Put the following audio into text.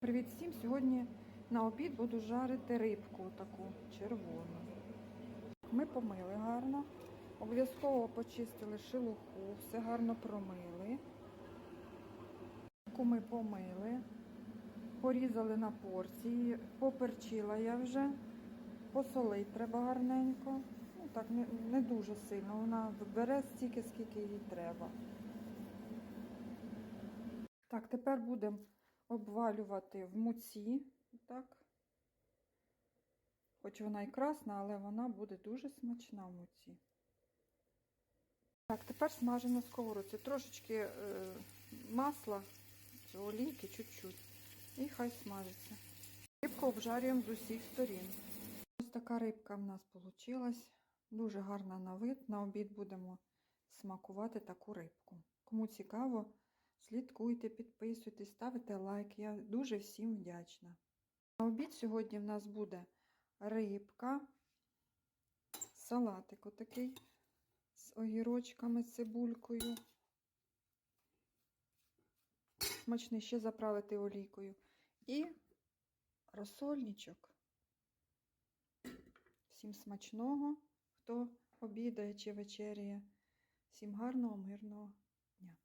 Привіт всім! Сьогодні на обід буду жарити рибку таку червону. Ми помили гарно, обов'язково почистили шелуху, все гарно промили. Рибку ми помили, порізали на порції, поперчила я вже, посолити треба гарненько. Ну так, не, не дуже сильно, вона бере стільки, скільки їй треба. Так, тепер будемо обвалювати в муці. Так. Хоч вона і красна, але вона буде дуже смачна в муці. Так, тепер смажимо на сковородці. Трошечки е, масла олійки чуть-чуть. І хай смажиться. Рибку обжарюємо з усіх сторін. Ось така рибка в нас вийшла. Дуже гарна на вид. На обід будемо смакувати таку рибку. Кому цікаво, слідкуйте, підписуйтесь, ставте лайк. Я дуже всім вдячна. На обід сьогодні в нас буде рибка, салатик отакий з огірочками, цибулькою. Смачний ще заправити олійкою. І розсольничок. Всім смачного, хто обідає чи вечеряє. Всім гарного, мирного дня.